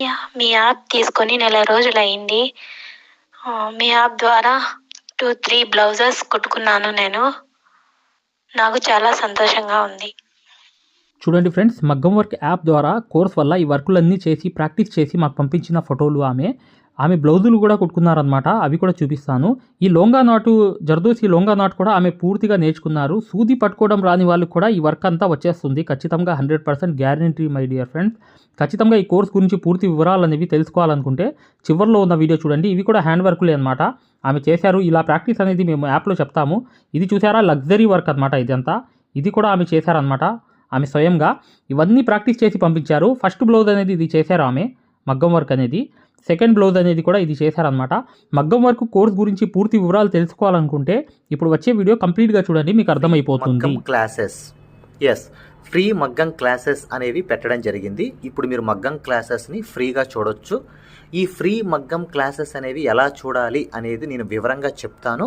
Yeah, మీ app తీసుకొని నెల రోజులు అయింది మీ యాప్ ద్వారా టూ త్రీ బ్లౌజెస్ కుట్టుకున్నాను నేను. నాకు చాలా సంతోషంగా ఉంది. చూడండి ఫ్రెండ్స్ మగ్గం వర్క్ యాప్ ద్వారా కోర్స్ వల్ల ఈ వర్కులన్నీ చేసి ప్రాక్టీస్ చేసి మాకు పంపించిన ఫోటోలు ఆమె. ఆమె బ్లౌజులు కూడా కుట్టుకున్నారనమాట అవి కూడా చూపిస్తాను. ఈ లోంగా నాటు జర్దోసి లోంగా నాటు కూడా ఆమె పూర్తిగా నేర్చుకున్నారు. సూది పట్టుకోవడం రాని వాళ్ళకి కూడా ఈ వర్క్ అంతా వచ్చేస్తుంది. ఖచ్చితంగా hundred percent guarantee my dear friends. ఖచ్చితంగా ఈ కోర్స్ గురించి పూర్తి వివరాలు అనేవి తెలుసుకోవాలనుకుంటే చివరిలో ఉన్న వీడియో చూడండి. ఇవి కూడా హ్యాండ్ వర్క్లే అనమాట ఆమె చేశారు. ఇలా ప్రాక్టీస్ అనేది మేము యాప్లో చెప్తాము. ఇది చూసారా? లగ్జరీ వర్క్ అనమాట ఇదంతా. ఇది కూడా ఆమె చేశారనమాట ఆమె స్వయంగా ఇవన్నీ ప్రాక్టీస్ చేసి పంపించారు. ఫస్ట్ బ్లౌజ్ అనేది ఇది చేశారు ఆమె మగ్గం వర్క్ అనేది. సెకండ్ బ్లౌజ్ అనేది కూడా ఇది చేశారనమాట మగ్గం వర్క్ కోర్స్ గురించి పూర్తి వివరాలు తెలుసుకోవాలనుకుంటే ఇప్పుడు వచ్చే వీడియో కంప్లీట్గా చూడండి మీకు అర్థమైపోతుంది మగ్గం క్లాసెస్. ఎస్ ఫ్రీ మగ్గం క్లాసెస్ అనేవి పెట్టడం జరిగింది. ఇప్పుడు మీరు మగ్గం క్లాసెస్ని ఫ్రీగా చూడొచ్చు. ఈ ఫ్రీ మగ్గం క్లాసెస్ అనేవి ఎలా చూడాలి అనేది నేను వివరంగా చెప్తాను.